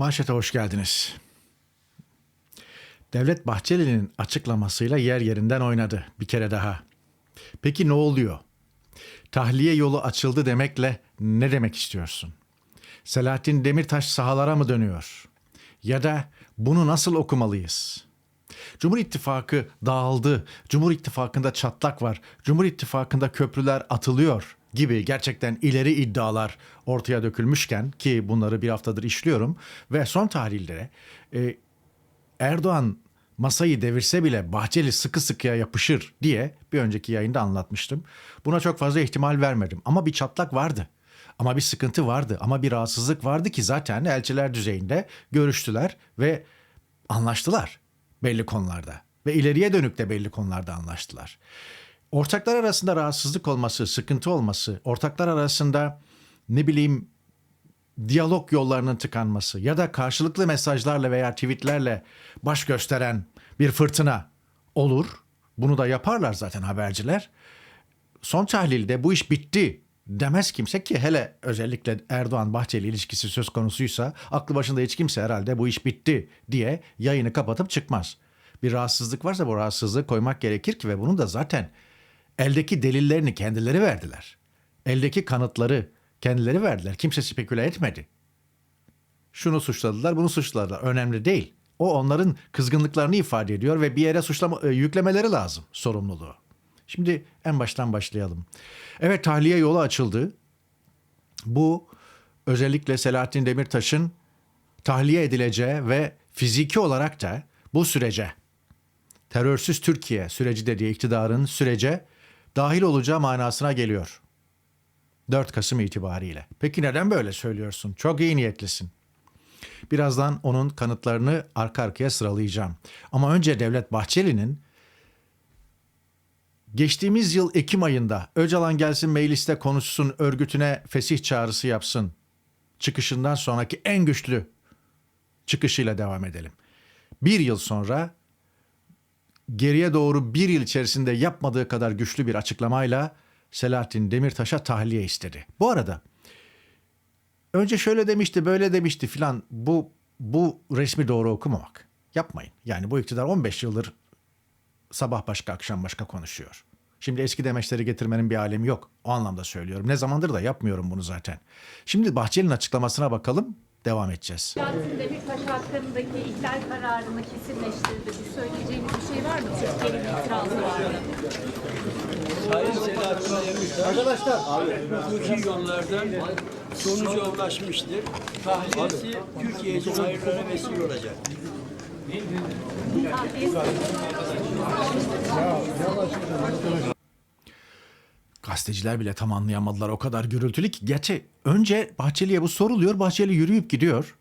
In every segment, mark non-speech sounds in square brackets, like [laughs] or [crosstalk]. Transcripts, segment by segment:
Manşete hoş geldiniz. Devlet Bahçeli'nin açıklamasıyla yer yerinden oynadı bir kere daha. Peki ne oluyor? Tahliye yolu açıldı demekle ne demek istiyorsun? Selahattin Demirtaş sahalara mı dönüyor? Ya da bunu nasıl okumalıyız? Cumhur İttifakı dağıldı. Cumhur İttifakı'nda çatlak var. Cumhur İttifakı'nda köprüler atılıyor gibi gerçekten ileri iddialar ortaya dökülmüşken ki bunları bir haftadır işliyorum ve son tahlillere e, Erdoğan masayı devirse bile Bahçeli sıkı sıkıya yapışır diye bir önceki yayında anlatmıştım. Buna çok fazla ihtimal vermedim ama bir çatlak vardı. Ama bir sıkıntı vardı ama bir rahatsızlık vardı ki zaten elçiler düzeyinde görüştüler ve anlaştılar belli konularda ve ileriye dönük de belli konularda anlaştılar. Ortaklar arasında rahatsızlık olması, sıkıntı olması, ortaklar arasında ne bileyim diyalog yollarının tıkanması ya da karşılıklı mesajlarla veya tweetlerle baş gösteren bir fırtına olur. Bunu da yaparlar zaten haberciler. Son tahlilde bu iş bitti demez kimse ki hele özellikle Erdoğan Bahçeli ilişkisi söz konusuysa aklı başında hiç kimse herhalde bu iş bitti diye yayını kapatıp çıkmaz. Bir rahatsızlık varsa bu rahatsızlığı koymak gerekir ki ve bunu da zaten eldeki delillerini kendileri verdiler. Eldeki kanıtları kendileri verdiler. Kimse speküle etmedi. Şunu suçladılar, bunu suçladılar. Önemli değil. O onların kızgınlıklarını ifade ediyor ve bir yere suçlama, e, yüklemeleri lazım sorumluluğu. Şimdi en baştan başlayalım. Evet tahliye yolu açıldı. Bu özellikle Selahattin Demirtaş'ın tahliye edileceği ve fiziki olarak da bu sürece terörsüz Türkiye süreci dediği iktidarın sürece dahil olacağı manasına geliyor. 4 Kasım itibariyle. Peki neden böyle söylüyorsun? Çok iyi niyetlisin. Birazdan onun kanıtlarını arka arkaya sıralayacağım. Ama önce Devlet Bahçeli'nin geçtiğimiz yıl Ekim ayında Öcalan gelsin mecliste konuşsun örgütüne fesih çağrısı yapsın çıkışından sonraki en güçlü çıkışıyla devam edelim. Bir yıl sonra geriye doğru bir yıl içerisinde yapmadığı kadar güçlü bir açıklamayla Selahattin Demirtaş'a tahliye istedi. Bu arada önce şöyle demişti böyle demişti filan bu bu resmi doğru okumamak. Yapmayın. Yani bu iktidar 15 yıldır sabah başka akşam başka konuşuyor. Şimdi eski demeçleri getirmenin bir alemi yok. O anlamda söylüyorum. Ne zamandır da yapmıyorum bunu zaten. Şimdi Bahçeli'nin açıklamasına bakalım. Devam edeceğiz. Selahattin Demirtaş hakkındaki ihlal kararını kesinleştirdi. Bir söyleyeceğiniz bir şey var mı? Türkiye'nin itirazı var mı? Sayın Selahattin Demirtaş Arkadaşlar hukuki yollardan sonuca ulaşmıştır. Tahliyesi Türkiye için hayırlara vesile olacak. Gazeteciler bile tam anlayamadılar. O kadar gürültülü ki. Gerçi önce Bahçeli'ye bu soruluyor. Bahçeli yürüyüp gidiyor.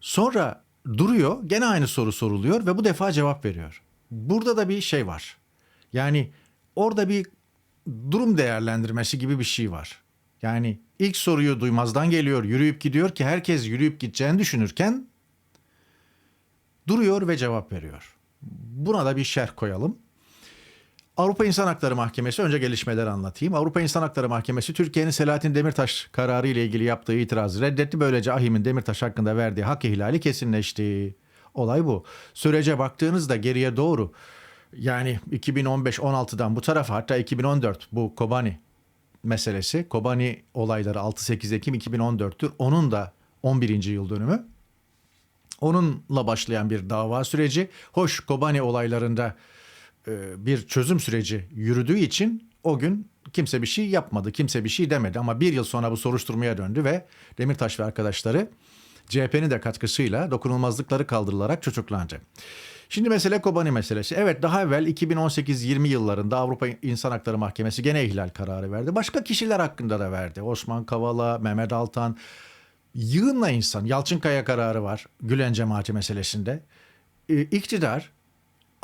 Sonra duruyor. Gene aynı soru soruluyor ve bu defa cevap veriyor. Burada da bir şey var. Yani orada bir durum değerlendirmesi gibi bir şey var. Yani ilk soruyu duymazdan geliyor, yürüyüp gidiyor ki herkes yürüyüp gideceğini düşünürken duruyor ve cevap veriyor. Buna da bir şerh koyalım. Avrupa İnsan Hakları Mahkemesi önce gelişmeleri anlatayım. Avrupa İnsan Hakları Mahkemesi Türkiye'nin Selahattin Demirtaş kararı ile ilgili yaptığı itirazı reddetti. Böylece Ahim'in Demirtaş hakkında verdiği hak ihlali kesinleşti. Olay bu. Sürece baktığınızda geriye doğru yani 2015-16'dan bu tarafa hatta 2014 bu Kobani meselesi. Kobani olayları 6-8 Ekim 2014'tür. Onun da 11. yıl dönümü. Onunla başlayan bir dava süreci. Hoş Kobani olaylarında bir çözüm süreci yürüdüğü için o gün kimse bir şey yapmadı, kimse bir şey demedi. Ama bir yıl sonra bu soruşturmaya döndü ve Demirtaş ve arkadaşları CHP'nin de katkısıyla dokunulmazlıkları kaldırılarak çocuklandı. Şimdi mesele Kobani meselesi. Evet daha evvel 2018-20 yıllarında Avrupa İnsan Hakları Mahkemesi gene ihlal kararı verdi. Başka kişiler hakkında da verdi. Osman Kavala, Mehmet Altan, yığınla insan. Yalçınkaya kararı var Gülen cemaati meselesinde. Ee, iktidar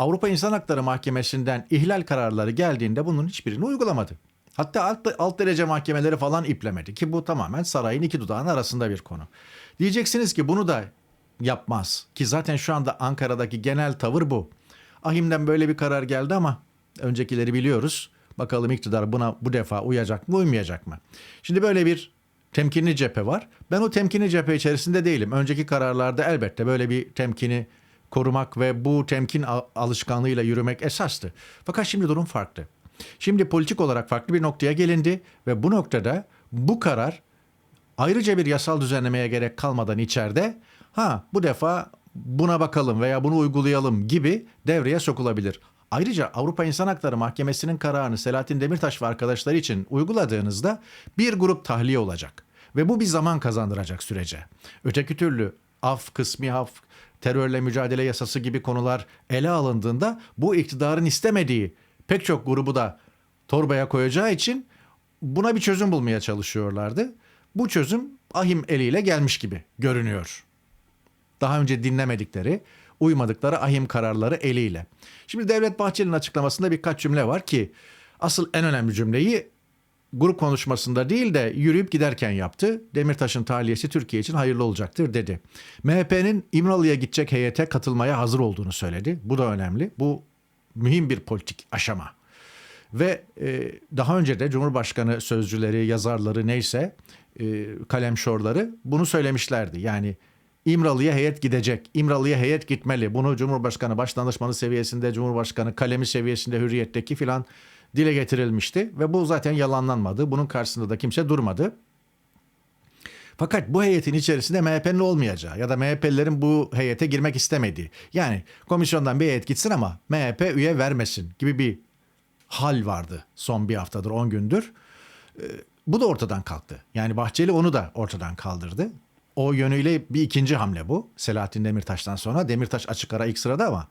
Avrupa İnsan Hakları Mahkemesi'nden ihlal kararları geldiğinde bunun hiçbirini uygulamadı. Hatta alt, alt derece mahkemeleri falan iplemedi ki bu tamamen sarayın iki dudağının arasında bir konu. Diyeceksiniz ki bunu da yapmaz ki zaten şu anda Ankara'daki genel tavır bu. Ahim'den böyle bir karar geldi ama öncekileri biliyoruz. Bakalım iktidar buna bu defa uyacak mı uymayacak mı? Şimdi böyle bir temkinli cephe var. Ben o temkinli cephe içerisinde değilim. Önceki kararlarda elbette böyle bir temkini korumak ve bu temkin al- alışkanlığıyla yürümek esastı. Fakat şimdi durum farklı. Şimdi politik olarak farklı bir noktaya gelindi ve bu noktada bu karar ayrıca bir yasal düzenlemeye gerek kalmadan içeride ha bu defa buna bakalım veya bunu uygulayalım gibi devreye sokulabilir. Ayrıca Avrupa İnsan Hakları Mahkemesi'nin kararını Selahattin Demirtaş ve arkadaşları için uyguladığınızda bir grup tahliye olacak. Ve bu bir zaman kazandıracak sürece. Öteki türlü af, kısmi af, terörle mücadele yasası gibi konular ele alındığında bu iktidarın istemediği pek çok grubu da torbaya koyacağı için buna bir çözüm bulmaya çalışıyorlardı. Bu çözüm ahim eliyle gelmiş gibi görünüyor. Daha önce dinlemedikleri, uymadıkları ahim kararları eliyle. Şimdi Devlet Bahçeli'nin açıklamasında birkaç cümle var ki asıl en önemli cümleyi grup konuşmasında değil de yürüyüp giderken yaptı. Demirtaş'ın tahliyesi Türkiye için hayırlı olacaktır dedi. MHP'nin İmralı'ya gidecek heyete katılmaya hazır olduğunu söyledi. Bu da önemli. Bu mühim bir politik aşama. Ve e, daha önce de Cumhurbaşkanı sözcüleri, yazarları neyse e, kalemşorları bunu söylemişlerdi. Yani İmralı'ya heyet gidecek, İmralı'ya heyet gitmeli. Bunu Cumhurbaşkanı başdanışmanı seviyesinde, Cumhurbaşkanı kalemi seviyesinde hürriyetteki filan dile getirilmişti. Ve bu zaten yalanlanmadı. Bunun karşısında da kimse durmadı. Fakat bu heyetin içerisinde MHP'nin olmayacağı ya da MHP'lilerin bu heyete girmek istemediği. Yani komisyondan bir heyet gitsin ama MHP üye vermesin gibi bir hal vardı son bir haftadır, 10 gündür. Ee, Bu da ortadan kalktı. Yani Bahçeli onu da ortadan kaldırdı. O yönüyle bir ikinci hamle bu. Selahattin Demirtaş'tan sonra. Demirtaş açık ara ilk sırada ama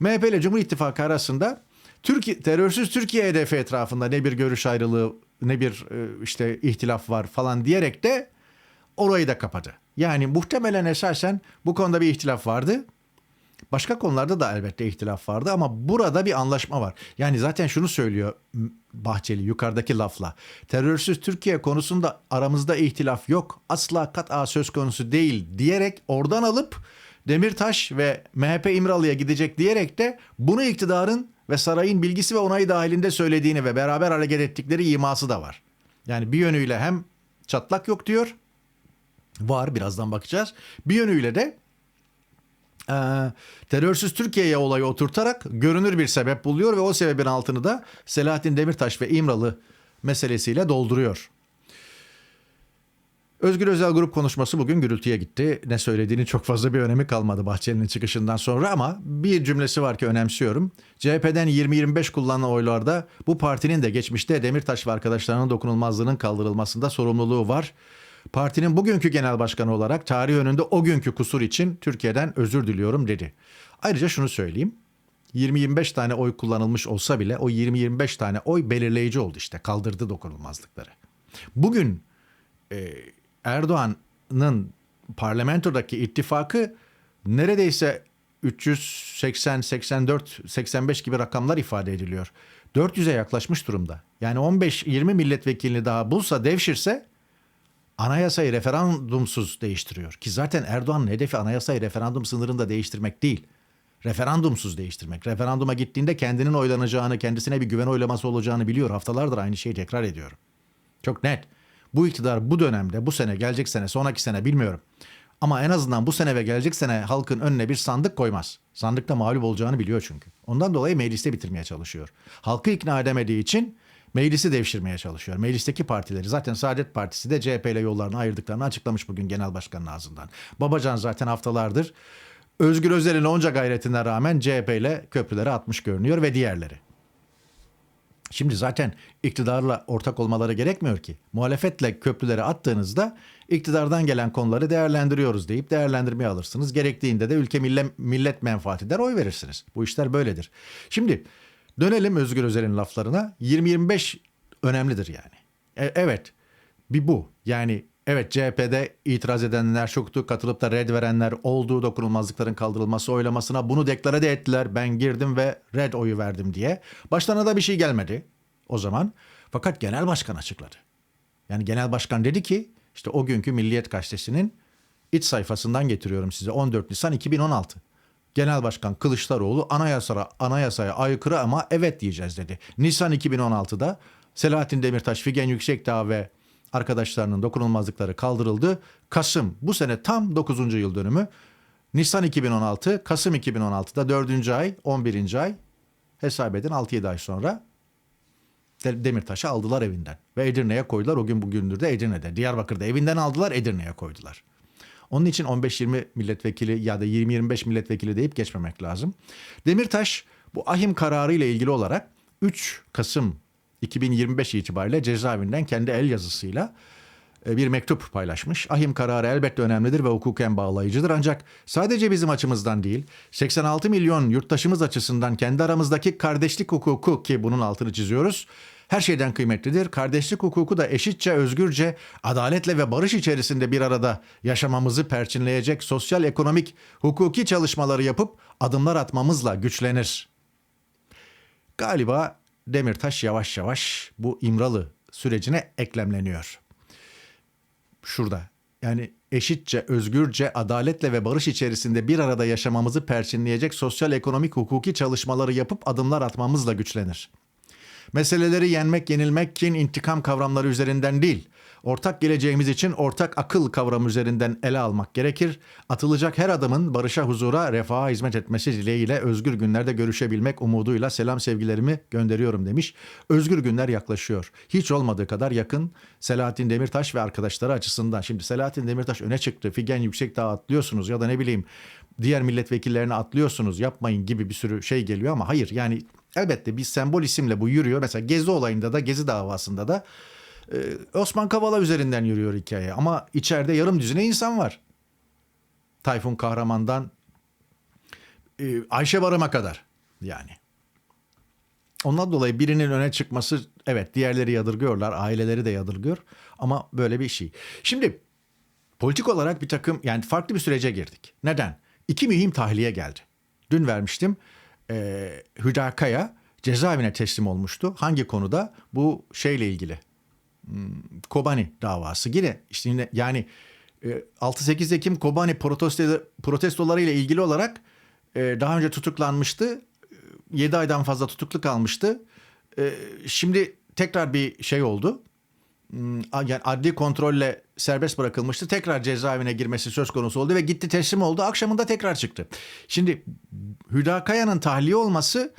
MHP ile Cumhur İttifakı arasında Türkiye, terörsüz Türkiye hedefi etrafında ne bir görüş ayrılığı ne bir e, işte ihtilaf var falan diyerek de orayı da kapadı. Yani muhtemelen esasen bu konuda bir ihtilaf vardı. Başka konularda da elbette ihtilaf vardı ama burada bir anlaşma var. Yani zaten şunu söylüyor Bahçeli yukarıdaki lafla. Terörsüz Türkiye konusunda aramızda ihtilaf yok. Asla kat'a söz konusu değil diyerek oradan alıp Demirtaş ve MHP İmralı'ya gidecek diyerek de bunu iktidarın ve sarayın bilgisi ve onayı dahilinde söylediğini ve beraber hareket ettikleri iması da var. Yani bir yönüyle hem çatlak yok diyor. Var birazdan bakacağız. Bir yönüyle de e, terörsüz Türkiye'ye olayı oturtarak görünür bir sebep buluyor ve o sebebin altını da Selahattin Demirtaş ve İmralı meselesiyle dolduruyor. Özgür Özel grup konuşması bugün gürültüye gitti. Ne söylediğinin çok fazla bir önemi kalmadı Bahçeli'nin çıkışından sonra ama bir cümlesi var ki önemsiyorum. CHP'den 20-25 kullanılan oylarda bu partinin de geçmişte Demirtaş ve arkadaşlarının dokunulmazlığının kaldırılmasında sorumluluğu var. Partinin bugünkü genel başkanı olarak tarih önünde o günkü kusur için Türkiye'den özür diliyorum dedi. Ayrıca şunu söyleyeyim. 20-25 tane oy kullanılmış olsa bile o 20-25 tane oy belirleyici oldu işte kaldırdı dokunulmazlıkları. Bugün Erdoğan'ın parlamentodaki ittifakı neredeyse 380, 84, 85 gibi rakamlar ifade ediliyor. 400'e yaklaşmış durumda. Yani 15-20 milletvekilini daha bulsa devşirse anayasayı referandumsuz değiştiriyor. Ki zaten Erdoğan'ın hedefi anayasayı referandum sınırında değiştirmek değil. Referandumsuz değiştirmek. Referanduma gittiğinde kendinin oylanacağını, kendisine bir güven oylaması olacağını biliyor. Haftalardır aynı şeyi tekrar ediyorum. Çok net. Bu iktidar bu dönemde, bu sene, gelecek sene, sonraki sene bilmiyorum. Ama en azından bu sene ve gelecek sene halkın önüne bir sandık koymaz. Sandıkta mağlup olacağını biliyor çünkü. Ondan dolayı mecliste bitirmeye çalışıyor. Halkı ikna edemediği için meclisi devşirmeye çalışıyor. Meclisteki partileri zaten Saadet Partisi de CHP ile yollarını ayırdıklarını açıklamış bugün genel başkanın ağzından. Babacan zaten haftalardır Özgür Özel'in onca gayretine rağmen CHP ile köprüleri atmış görünüyor ve diğerleri. Şimdi zaten iktidarla ortak olmaları gerekmiyor ki. Muhalefetle köprüleri attığınızda iktidardan gelen konuları değerlendiriyoruz deyip değerlendirmeye alırsınız. Gerektiğinde de ülke millet, millet menfaati der oy verirsiniz. Bu işler böyledir. Şimdi dönelim Özgür Özel'in laflarına. 20-25 önemlidir yani. E- evet bir bu. Yani evet CHP'de itiraz edenler çoktu. Katılıp da red verenler olduğu dokunulmazlıkların kaldırılması oylamasına bunu deklare de ettiler. Ben girdim ve red oyu verdim diye. Başlarına da bir şey gelmedi o zaman. Fakat genel başkan açıkladı. Yani genel başkan dedi ki işte o günkü Milliyet Gazetesi'nin iç sayfasından getiriyorum size 14 Nisan 2016. Genel Başkan Kılıçdaroğlu anayasaya, anayasaya aykırı ama evet diyeceğiz dedi. Nisan 2016'da Selahattin Demirtaş, Figen Yüksekdağ ve arkadaşlarının dokunulmazlıkları kaldırıldı. Kasım bu sene tam 9. yıl dönümü. Nisan 2016, Kasım 2016'da 4. ay, 11. ay hesap edin 6-7 ay sonra De- Demirtaş'ı aldılar evinden ve Edirne'ye koydular. O gün bugündür de Edirne'de. Diyarbakır'da evinden aldılar Edirne'ye koydular. Onun için 15-20 milletvekili ya da 20-25 milletvekili deyip geçmemek lazım. Demirtaş bu ahim kararı ile ilgili olarak 3 Kasım 2025 itibariyle cezaevinden kendi el yazısıyla e, bir mektup paylaşmış. Ahim kararı elbette önemlidir ve hukuken bağlayıcıdır ancak sadece bizim açımızdan değil 86 milyon yurttaşımız açısından kendi aramızdaki kardeşlik hukuku ki bunun altını çiziyoruz her şeyden kıymetlidir. Kardeşlik hukuku da eşitçe, özgürce, adaletle ve barış içerisinde bir arada yaşamamızı perçinleyecek sosyal, ekonomik, hukuki çalışmaları yapıp adımlar atmamızla güçlenir. Galiba Demirtaş yavaş yavaş bu İmralı sürecine eklemleniyor. Şurada yani eşitçe, özgürce, adaletle ve barış içerisinde bir arada yaşamamızı perçinleyecek sosyal, ekonomik, hukuki çalışmaları yapıp adımlar atmamızla güçlenir. Meseleleri yenmek, yenilmek, kin, intikam kavramları üzerinden değil, ortak geleceğimiz için ortak akıl kavramı üzerinden ele almak gerekir. Atılacak her adımın barışa, huzura, refaha hizmet etmesi dileğiyle özgür günlerde görüşebilmek umuduyla selam sevgilerimi gönderiyorum demiş. Özgür günler yaklaşıyor. Hiç olmadığı kadar yakın Selahattin Demirtaş ve arkadaşları açısından. Şimdi Selahattin Demirtaş öne çıktı. Figen Yüksekdağ atlıyorsunuz ya da ne bileyim diğer milletvekillerine atlıyorsunuz yapmayın gibi bir sürü şey geliyor ama hayır yani elbette bir sembol isimle bu yürüyor. Mesela Gezi olayında da Gezi davasında da e, Osman Kavala üzerinden yürüyor hikaye ama içeride yarım düzine insan var. Tayfun Kahraman'dan e, Ayşe Barım'a kadar yani. Ondan dolayı birinin öne çıkması evet diğerleri yadırgıyorlar, aileleri de yadırgıyor ama böyle bir şey. Şimdi politik olarak bir takım yani farklı bir sürece girdik. Neden? İki mühim tahliye geldi. Dün vermiştim. Ee, Hüda Kaya cezaevine teslim olmuştu. Hangi konuda? Bu şeyle ilgili. Hmm, Kobani davası. Yine işte yine yani e, 6-8 Ekim Kobani protesto, protestoları ile ilgili olarak e, daha önce tutuklanmıştı. 7 aydan fazla tutuklu kalmıştı. E, şimdi tekrar bir şey oldu. Hmm, Yani adli kontrolle serbest bırakılmıştı. Tekrar cezaevine girmesi söz konusu oldu ve gitti teslim oldu. Akşamında tekrar çıktı. Şimdi Hüda Kaya'nın tahliye olması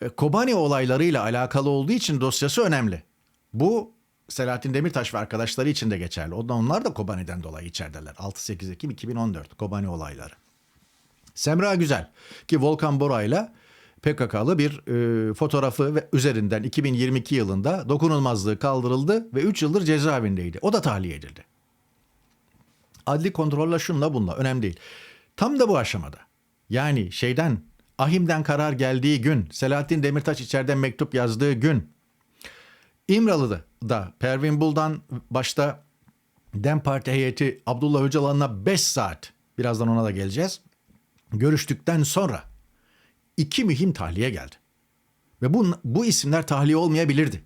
e, Kobani olaylarıyla alakalı olduğu için dosyası önemli. Bu Selahattin Demirtaş ve arkadaşları için de geçerli. O da- Onlar da Kobani'den dolayı içerideler. 6-8 Ekim 2014 Kobani olayları. Semra Güzel ki Volkan Bora'yla PKK'lı bir e, fotoğrafı ve üzerinden 2022 yılında dokunulmazlığı kaldırıldı ve 3 yıldır cezaevindeydi. O da tahliye edildi. Adli kontrolle şunla bunla önemli değil. Tam da bu aşamada yani şeyden Ahim'den karar geldiği gün Selahattin Demirtaş içeriden mektup yazdığı gün İmralı'da da Pervin Buldan başta DEM Parti heyeti Abdullah Öcalan'la 5 saat birazdan ona da geleceğiz. Görüştükten sonra iki mühim tahliye geldi. Ve bu, bu isimler tahliye olmayabilirdi.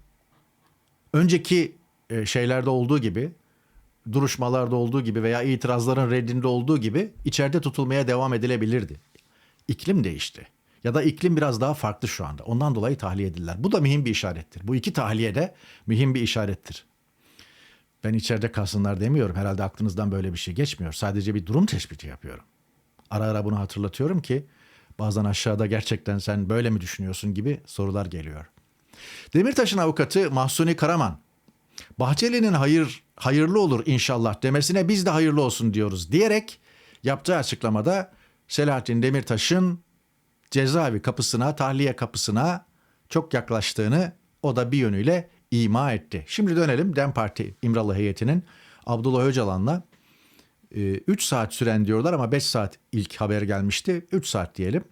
Önceki e, şeylerde olduğu gibi, duruşmalarda olduğu gibi veya itirazların reddinde olduğu gibi içeride tutulmaya devam edilebilirdi. İklim değişti. Ya da iklim biraz daha farklı şu anda. Ondan dolayı tahliye edildiler. Bu da mühim bir işarettir. Bu iki tahliye de mühim bir işarettir. Ben içeride kalsınlar demiyorum. Herhalde aklınızdan böyle bir şey geçmiyor. Sadece bir durum tespiti yapıyorum. Ara ara bunu hatırlatıyorum ki bazen aşağıda gerçekten sen böyle mi düşünüyorsun gibi sorular geliyor. Demirtaş'ın avukatı Mahsuni Karaman, Bahçeli'nin hayır hayırlı olur inşallah demesine biz de hayırlı olsun diyoruz diyerek yaptığı açıklamada Selahattin Demirtaş'ın cezaevi kapısına, tahliye kapısına çok yaklaştığını o da bir yönüyle ima etti. Şimdi dönelim DEM Parti İmralı heyetinin Abdullah Öcalan'la 3 saat süren diyorlar ama 5 saat ilk haber gelmişti. 3 saat diyelim.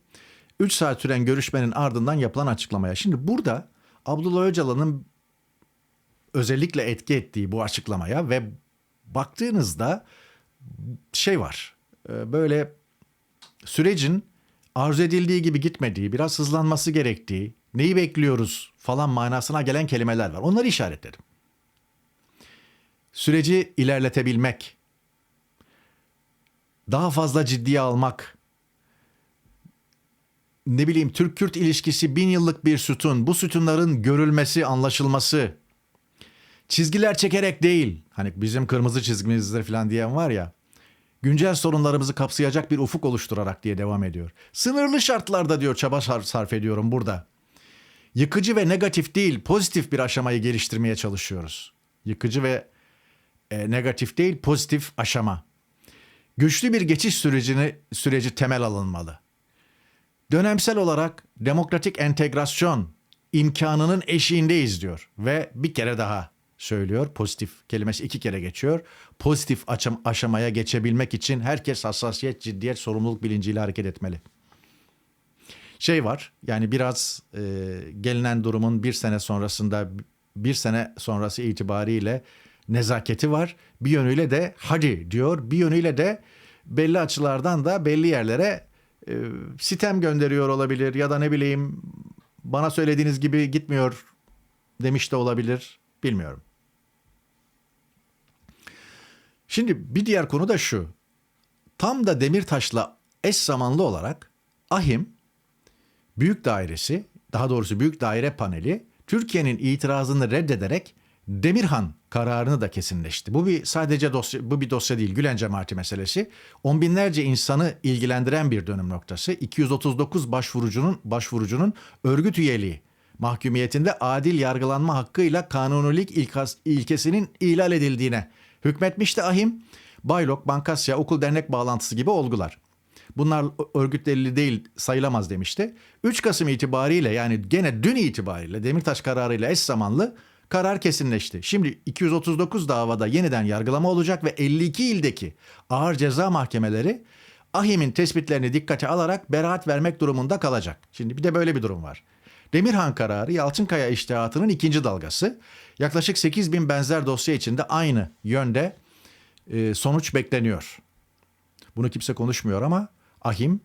3 saat süren görüşmenin ardından yapılan açıklamaya. Şimdi burada Abdullah Öcalan'ın özellikle etki ettiği bu açıklamaya ve baktığınızda şey var. e, Böyle sürecin arzu edildiği gibi gitmediği, biraz hızlanması gerektiği, neyi bekliyoruz falan manasına gelen kelimeler var. Onları işaretledim. Süreci ilerletebilmek, daha fazla ciddiye almak, ne bileyim Türk-Kürt ilişkisi bin yıllık bir sütun, bu sütunların görülmesi, anlaşılması, Çizgiler çekerek değil. Hani bizim kırmızı çizgimizdir falan diyen var ya. Güncel sorunlarımızı kapsayacak bir ufuk oluşturarak diye devam ediyor. Sınırlı şartlarda diyor çaba sar- sarf ediyorum burada. Yıkıcı ve negatif değil, pozitif bir aşamayı geliştirmeye çalışıyoruz. Yıkıcı ve e, negatif değil, pozitif aşama. Güçlü bir geçiş sürecini süreci temel alınmalı. Dönemsel olarak demokratik entegrasyon imkanının eşiğindeyiz diyor ve bir kere daha söylüyor. Pozitif kelimesi iki kere geçiyor. Pozitif açam- aşamaya geçebilmek için herkes hassasiyet, ciddiyet, sorumluluk bilinciyle hareket etmeli. Şey var yani biraz e, gelinen durumun bir sene sonrasında bir sene sonrası itibariyle nezaketi var. Bir yönüyle de hadi diyor. Bir yönüyle de belli açılardan da belli yerlere e, sitem gönderiyor olabilir ya da ne bileyim bana söylediğiniz gibi gitmiyor demiş de olabilir. Bilmiyorum. Şimdi bir diğer konu da şu. Tam da Demirtaş'la eş zamanlı olarak Ahim Büyük Dairesi, daha doğrusu Büyük Daire Paneli Türkiye'nin itirazını reddederek Demirhan kararını da kesinleşti. Bu bir sadece dosya, bu bir dosya değil, Gülen cemaati meselesi. On binlerce insanı ilgilendiren bir dönüm noktası. 239 başvurucunun başvurucunun örgüt üyeliği mahkumiyetinde adil yargılanma hakkıyla kanunilik ilkas, ilkesinin ihlal edildiğine hükmetmişti ahim. Baylok, Bankasya, okul dernek bağlantısı gibi olgular. Bunlar örgüt delili değil sayılamaz demişti. 3 Kasım itibariyle yani gene dün itibariyle Demirtaş kararıyla eş zamanlı karar kesinleşti. Şimdi 239 davada yeniden yargılama olacak ve 52 ildeki ağır ceza mahkemeleri Ahim'in tespitlerini dikkate alarak beraat vermek durumunda kalacak. Şimdi bir de böyle bir durum var. Demirhan kararı Yalçınkaya iştihatının ikinci dalgası. Yaklaşık 8 bin benzer dosya içinde aynı yönde e, sonuç bekleniyor. Bunu kimse konuşmuyor ama Ahim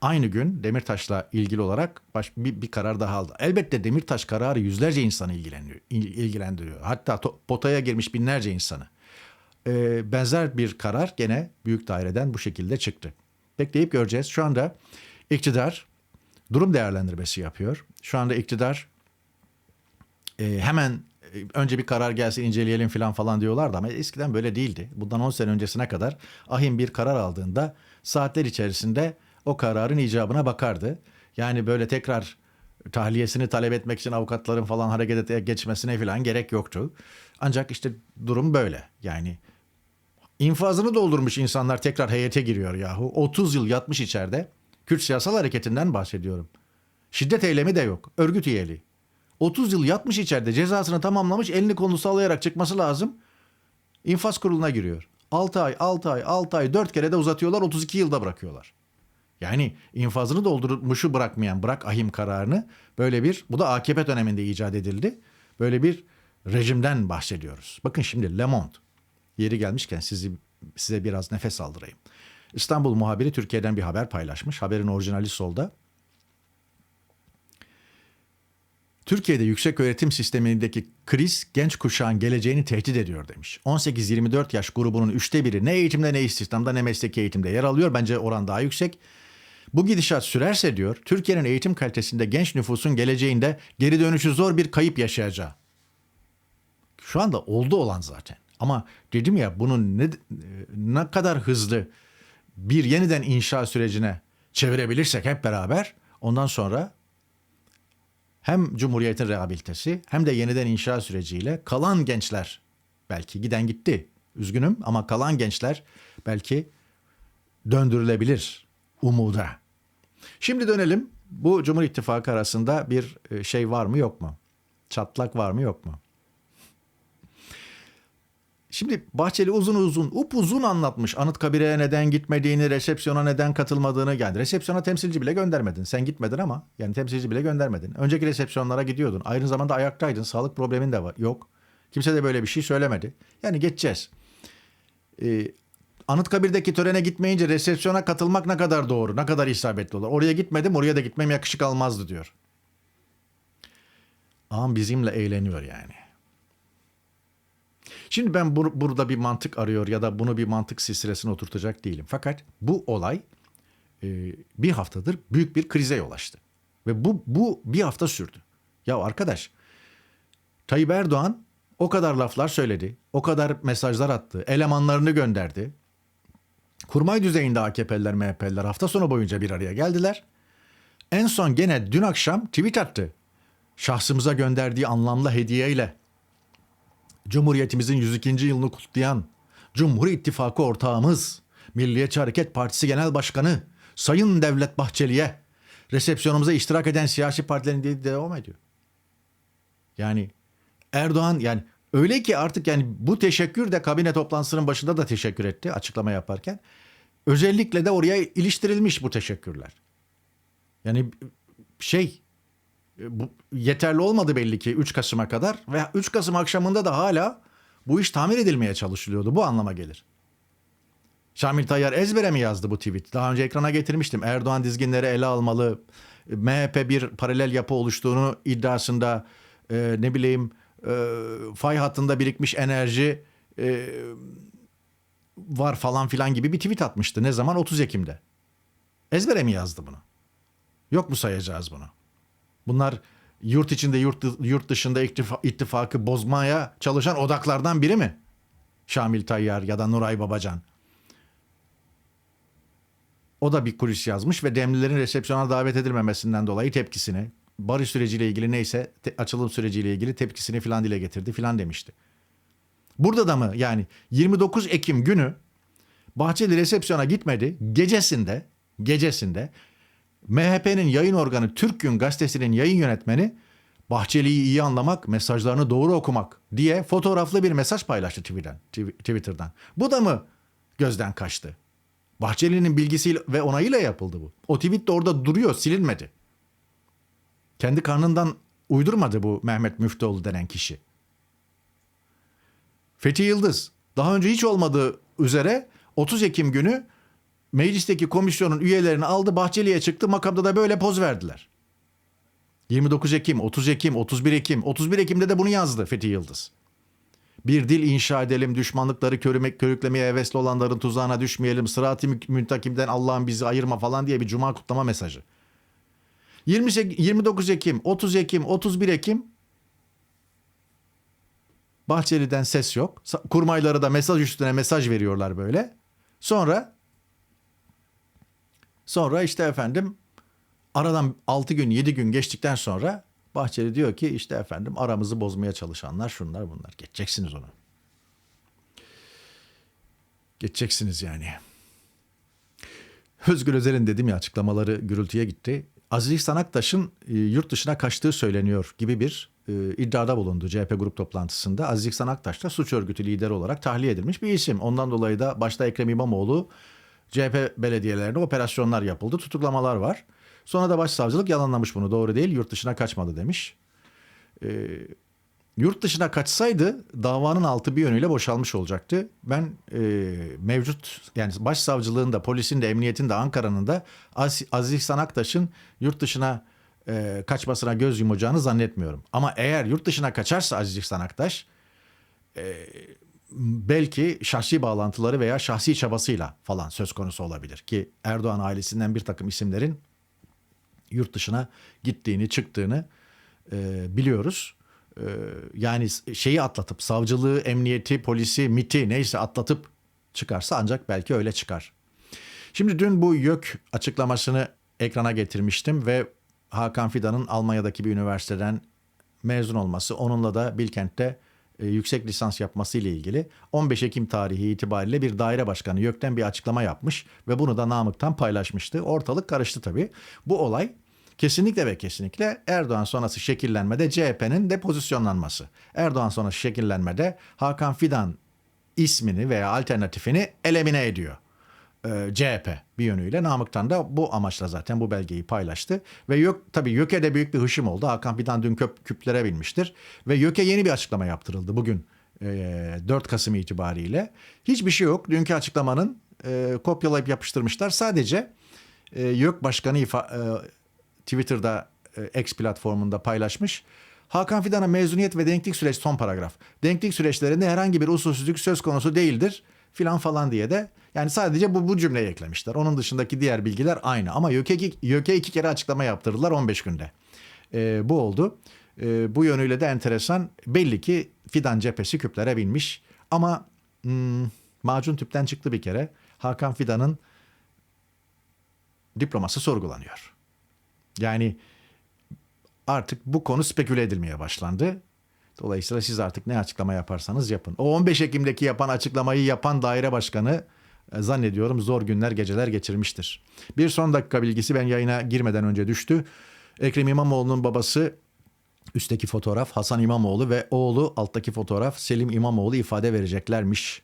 aynı gün Demirtaş'la ilgili olarak baş, bir, bir karar daha aldı. Elbette Demirtaş kararı yüzlerce insanı ilgilendiriyor. il- ilgilendiriyor. Hatta to- potaya girmiş binlerce insanı. Ee, benzer bir karar gene büyük daireden bu şekilde çıktı. Bekleyip göreceğiz. Şu anda iktidar durum değerlendirmesi yapıyor. Şu anda iktidar e, hemen e, önce bir karar gelsin inceleyelim falan falan diyorlardı ama eskiden böyle değildi. Bundan 10 sene öncesine kadar ahim bir karar aldığında saatler içerisinde o kararın icabına bakardı. Yani böyle tekrar tahliyesini talep etmek için avukatların falan harekete geçmesine falan gerek yoktu. Ancak işte durum böyle. Yani infazını doldurmuş insanlar tekrar heyete giriyor yahu. 30 yıl yatmış içeride. Kürt siyasal hareketinden bahsediyorum. Şiddet eylemi de yok. Örgüt üyeliği. 30 yıl yatmış içeride cezasını tamamlamış elini kolunu sallayarak çıkması lazım. İnfaz kuruluna giriyor. 6 ay, 6 ay, 6 ay 4 kere de uzatıyorlar 32 yılda bırakıyorlar. Yani infazını doldurmuşu bırakmayan bırak ahim kararını böyle bir bu da AKP döneminde icat edildi. Böyle bir rejimden bahsediyoruz. Bakın şimdi Le Monde yeri gelmişken sizi size biraz nefes aldırayım. İstanbul muhabiri Türkiye'den bir haber paylaşmış. Haberin orijinali solda. Türkiye'de yüksek öğretim sistemindeki kriz genç kuşağın geleceğini tehdit ediyor demiş. 18-24 yaş grubunun üçte biri ne eğitimde ne istihdamda ne mesleki eğitimde yer alıyor. Bence oran daha yüksek. Bu gidişat sürerse diyor Türkiye'nin eğitim kalitesinde genç nüfusun geleceğinde geri dönüşü zor bir kayıp yaşayacağı. Şu anda oldu olan zaten. Ama dedim ya bunun ne, ne kadar hızlı bir yeniden inşa sürecine çevirebilirsek hep beraber ondan sonra hem Cumhuriyet'in rehabilitesi hem de yeniden inşa süreciyle kalan gençler belki giden gitti üzgünüm ama kalan gençler belki döndürülebilir umuda. Şimdi dönelim bu Cumhur İttifakı arasında bir e, şey var mı yok mu? Çatlak var mı yok mu? Şimdi Bahçeli uzun uzun upuzun anlatmış Anıtkabir'e neden gitmediğini, resepsiyona neden katılmadığını. Yani resepsiyona temsilci bile göndermedin. Sen gitmedin ama yani temsilci bile göndermedin. Önceki resepsiyonlara gidiyordun. Aynı zamanda ayaktaydın. Sağlık problemin de var. Yok. Kimse de böyle bir şey söylemedi. Yani geçeceğiz. Ee, Anıtkabir'deki törene gitmeyince resepsiyona katılmak ne kadar doğru, ne kadar isabetli olur. Oraya gitmedim, oraya da gitmem yakışık almazdı diyor. Ağam bizimle eğleniyor yani. Şimdi ben bur- burada bir mantık arıyor ya da bunu bir mantık silsilesine oturtacak değilim. Fakat bu olay e, bir haftadır büyük bir krize yol açtı. Ve bu, bu bir hafta sürdü. Ya arkadaş Tayyip Erdoğan O kadar laflar söyledi. O kadar mesajlar attı. Elemanlarını gönderdi. Kurmay düzeyinde AKP'liler, MHP'liler hafta sonu boyunca bir araya geldiler. En son gene dün akşam tweet attı. Şahsımıza gönderdiği anlamlı hediyeyle Cumhuriyetimizin 102. yılını kutlayan Cumhur İttifakı ortağımız Milliyetçi Hareket Partisi Genel Başkanı Sayın Devlet Bahçeli'ye resepsiyonumuza iştirak eden siyasi partilerin dediği devam ediyor. Yani Erdoğan yani öyle ki artık yani bu teşekkür de kabine toplantısının başında da teşekkür etti açıklama yaparken. Özellikle de oraya iliştirilmiş bu teşekkürler. Yani şey bu yeterli olmadı belli ki 3 Kasım'a kadar ve 3 Kasım akşamında da hala bu iş tamir edilmeye çalışılıyordu. Bu anlama gelir. Şamil Tayyar ezbere mi yazdı bu tweet? Daha önce ekrana getirmiştim. Erdoğan dizginleri ele almalı. MHP bir paralel yapı oluştuğunu iddiasında e, ne bileyim e, fay hattında birikmiş enerji e, var falan filan gibi bir tweet atmıştı. Ne zaman? 30 Ekim'de. Ezbere mi yazdı bunu? Yok mu sayacağız bunu? Bunlar yurt içinde yurt, yurt dışında ittifa- ittifakı bozmaya çalışan odaklardan biri mi? Şamil Tayyar ya da Nuray Babacan. O da bir kulis yazmış ve Demlilerin resepsiyona davet edilmemesinden dolayı tepkisini, barış süreciyle ilgili neyse te- açılım süreciyle ilgili tepkisini filan dile getirdi filan demişti. Burada da mı yani 29 Ekim günü Bahçeli resepsiyona gitmedi. Gecesinde, gecesinde MHP'nin yayın organı Türk Gün gazetesinin yayın yönetmeni Bahçeli'yi iyi anlamak, mesajlarını doğru okumak diye fotoğraflı bir mesaj paylaştı Twitter'dan. Bu da mı gözden kaçtı? Bahçeli'nin bilgisiyle ve onayıyla yapıldı bu. O tweet de orada duruyor, silinmedi. Kendi karnından uydurmadı bu Mehmet Müftüoğlu denen kişi. Fethi Yıldız daha önce hiç olmadığı üzere 30 Ekim günü meclisteki komisyonun üyelerini aldı Bahçeli'ye çıktı makamda da böyle poz verdiler. 29 Ekim, 30 Ekim, 31 Ekim, 31 Ekim'de de bunu yazdı Fethi Yıldız. Bir dil inşa edelim, düşmanlıkları körümek, körüklemeye hevesli olanların tuzağına düşmeyelim, sırat-ı mü- müntakimden Allah'ım bizi ayırma falan diye bir cuma kutlama mesajı. 28 29 Ekim, 30 Ekim, 31 Ekim Bahçeli'den ses yok. Kurmayları da mesaj üstüne mesaj veriyorlar böyle. Sonra sonra işte efendim aradan 6 gün 7 gün geçtikten sonra Bahçeli diyor ki işte efendim aramızı bozmaya çalışanlar şunlar bunlar. Geçeceksiniz onu. Geçeceksiniz yani. Özgür Özel'in dedim ya açıklamaları gürültüye gitti. Aziz İhsan Aktaş'ın e, yurt dışına kaçtığı söyleniyor gibi bir e, iddiada bulundu CHP grup toplantısında. Aziz İhsan Aktaş da suç örgütü lideri olarak tahliye edilmiş bir isim. Ondan dolayı da başta Ekrem İmamoğlu CHP belediyelerine operasyonlar yapıldı, tutuklamalar var. Sonra da başsavcılık yalanlamış bunu doğru değil yurt dışına kaçmadı demiş. E, yurt dışına kaçsaydı davanın altı bir yönüyle boşalmış olacaktı. Ben e, mevcut yani başsavcılığın da polisin de emniyetin de Ankara'nın da Az- Aziz İhsan Aktaş'ın yurt dışına e, kaçmasına göz yumacağını zannetmiyorum. Ama eğer yurt dışına kaçarsa Aziz İhsan Aktaş e, belki şahsi bağlantıları veya şahsi çabasıyla falan söz konusu olabilir. Ki Erdoğan ailesinden bir takım isimlerin yurt dışına gittiğini çıktığını e, biliyoruz. E, yani şeyi atlatıp savcılığı, emniyeti, polisi, MIT'i neyse atlatıp çıkarsa ancak belki öyle çıkar. Şimdi dün bu YÖK açıklamasını ekrana getirmiştim ve Hakan Fidan'ın Almanya'daki bir üniversiteden mezun olması, onunla da Bilkent'te e, yüksek lisans yapması ile ilgili 15 Ekim tarihi itibariyle bir daire başkanı YÖK'ten bir açıklama yapmış ve bunu da Namık'tan paylaşmıştı. Ortalık karıştı tabii. Bu olay kesinlikle ve kesinlikle Erdoğan sonrası şekillenmede CHP'nin depozisyonlanması. Erdoğan sonrası şekillenmede Hakan Fidan ismini veya alternatifini elemine ediyor e, CHP bir yönüyle. Namık'tan da bu amaçla zaten bu belgeyi paylaştı. Ve YÖK, tabii YÖK'e de büyük bir hışım oldu. Hakan Fidan dün köp, küplere binmiştir. Ve YÖK'e yeni bir açıklama yaptırıldı bugün e, 4 Kasım itibariyle. Hiçbir şey yok. Dünkü açıklamanın e, kopyalayıp yapıştırmışlar. Sadece e, YÖK Başkanı e, Twitter'da e, X platformunda paylaşmış. Hakan Fidan'a mezuniyet ve denklik süreç son paragraf. Denklik süreçlerinde herhangi bir usulsüzlük söz konusu değildir filan falan diye de yani sadece bu bu cümleyi eklemişler. Onun dışındaki diğer bilgiler aynı ama YÖK'e iki, YÖK'e iki kere açıklama yaptırdılar 15 günde. E, bu oldu. E, bu yönüyle de enteresan. Belli ki Fidan cephesi küplere binmiş. Ama hmm, macun tüpten çıktı bir kere. Hakan Fidan'ın diploması sorgulanıyor. Yani artık bu konu speküle edilmeye başlandı. Dolayısıyla siz artık ne açıklama yaparsanız yapın. O 15 Ekim'deki yapan açıklamayı yapan daire başkanı e, zannediyorum zor günler geceler geçirmiştir. Bir son dakika bilgisi ben yayına girmeden önce düştü. Ekrem İmamoğlu'nun babası üstteki fotoğraf Hasan İmamoğlu ve oğlu alttaki fotoğraf Selim İmamoğlu ifade vereceklermiş.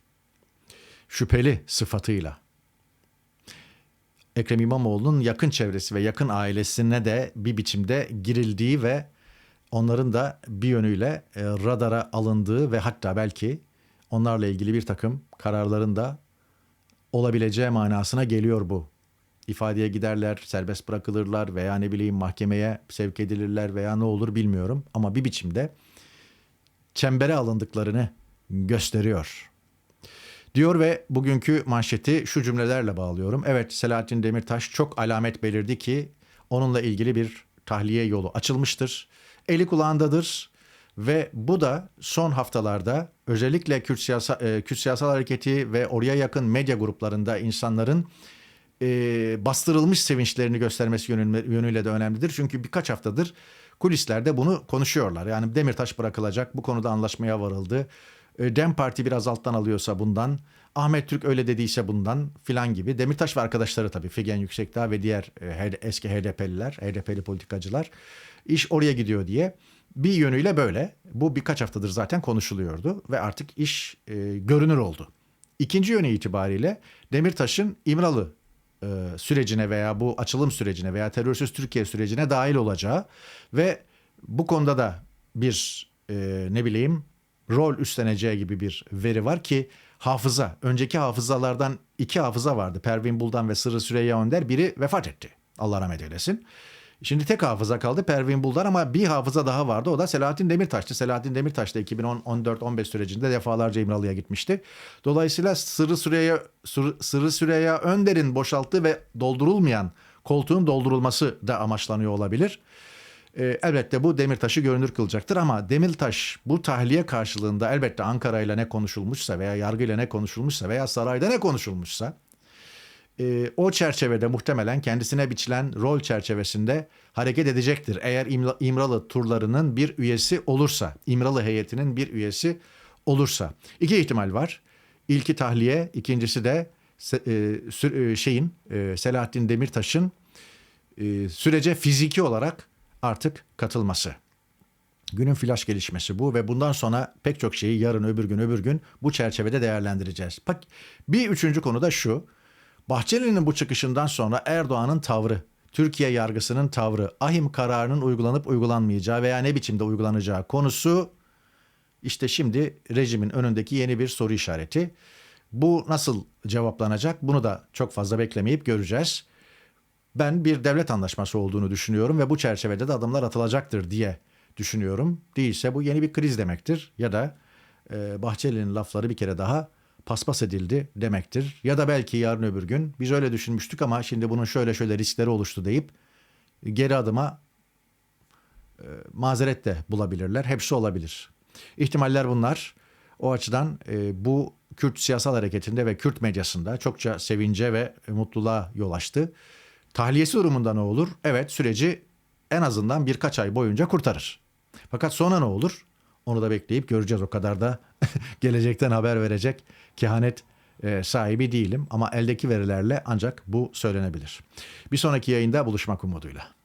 Şüpheli sıfatıyla. Ekrem İmamoğlu'nun yakın çevresi ve yakın ailesine de bir biçimde girildiği ve onların da bir yönüyle e, radara alındığı ve hatta belki onlarla ilgili bir takım kararların da olabileceği manasına geliyor bu. İfadeye giderler, serbest bırakılırlar veya ne bileyim mahkemeye sevk edilirler veya ne olur bilmiyorum. Ama bir biçimde çembere alındıklarını gösteriyor. Diyor ve bugünkü manşeti şu cümlelerle bağlıyorum. Evet Selahattin Demirtaş çok alamet belirdi ki onunla ilgili bir tahliye yolu açılmıştır. Eli kulağındadır ve bu da son haftalarda özellikle Kürt, siyasa, e, Kürt Siyasal Hareketi ve oraya yakın medya gruplarında insanların e, bastırılmış sevinçlerini göstermesi yönüyle, de önemlidir. Çünkü birkaç haftadır kulislerde bunu konuşuyorlar. Yani Demirtaş bırakılacak, bu konuda anlaşmaya varıldı. E, Dem Parti biraz alttan alıyorsa bundan, Ahmet Türk öyle dediyse bundan filan gibi. Demirtaş ve arkadaşları tabii Figen Yüksekdağ ve diğer e, eski HDP'liler, HDP'li politikacılar iş oraya gidiyor diye bir yönüyle böyle. Bu birkaç haftadır zaten konuşuluyordu ve artık iş e, görünür oldu. İkinci yönü itibariyle Demirtaş'ın İmralı e, sürecine veya bu açılım sürecine veya terörsüz Türkiye sürecine dahil olacağı ve bu konuda da bir e, ne bileyim rol üstleneceği gibi bir veri var ki hafıza, önceki hafızalardan iki hafıza vardı. Pervin Buldan ve Sırrı Süreyya Önder. Biri vefat etti. Allah rahmet eylesin. Şimdi tek hafıza kaldı Pervin Buldan ama bir hafıza daha vardı. O da Selahattin Demirtaş'tı. Selahattin Demirtaş da 2014-15 sürecinde defalarca İmralı'ya gitmişti. Dolayısıyla Sırrı Süreyya, Sırrı, Süreyya Önder'in boşalttığı ve doldurulmayan koltuğun doldurulması da amaçlanıyor olabilir. Ee, elbette bu Demirtaş'ı görünür kılacaktır ama Demirtaş bu tahliye karşılığında elbette Ankara ile ne konuşulmuşsa veya yargıyla ne konuşulmuşsa veya sarayda ne konuşulmuşsa e, o çerçevede muhtemelen kendisine biçilen rol çerçevesinde hareket edecektir. Eğer İmra- İmralı turlarının bir üyesi olursa, İmralı heyetinin bir üyesi olursa. İki ihtimal var. İlki tahliye, ikincisi de e, e, şeyin e, Selahattin Demirtaş'ın e, sürece fiziki olarak artık katılması. Günün flash gelişmesi bu ve bundan sonra pek çok şeyi yarın öbür gün öbür gün bu çerçevede değerlendireceğiz. Bak bir üçüncü konu da şu. Bahçeli'nin bu çıkışından sonra Erdoğan'ın tavrı, Türkiye yargısının tavrı, ahim kararının uygulanıp uygulanmayacağı veya ne biçimde uygulanacağı konusu işte şimdi rejimin önündeki yeni bir soru işareti. Bu nasıl cevaplanacak bunu da çok fazla beklemeyip göreceğiz. Ben bir devlet anlaşması olduğunu düşünüyorum ve bu çerçevede de adımlar atılacaktır diye düşünüyorum. Değilse bu yeni bir kriz demektir ya da e, Bahçeli'nin lafları bir kere daha paspas edildi demektir. Ya da belki yarın öbür gün biz öyle düşünmüştük ama şimdi bunun şöyle şöyle riskleri oluştu deyip geri adıma e, mazeret de bulabilirler. Hepsi olabilir. İhtimaller bunlar. O açıdan e, bu Kürt siyasal hareketinde ve Kürt medyasında çokça sevince ve mutluluğa yol açtı. Tahliyesi durumunda ne olur? Evet süreci en azından birkaç ay boyunca kurtarır. Fakat sonra ne olur? Onu da bekleyip göreceğiz. O kadar da [laughs] gelecekten haber verecek kehanet e, sahibi değilim. Ama eldeki verilerle ancak bu söylenebilir. Bir sonraki yayında buluşmak umuduyla.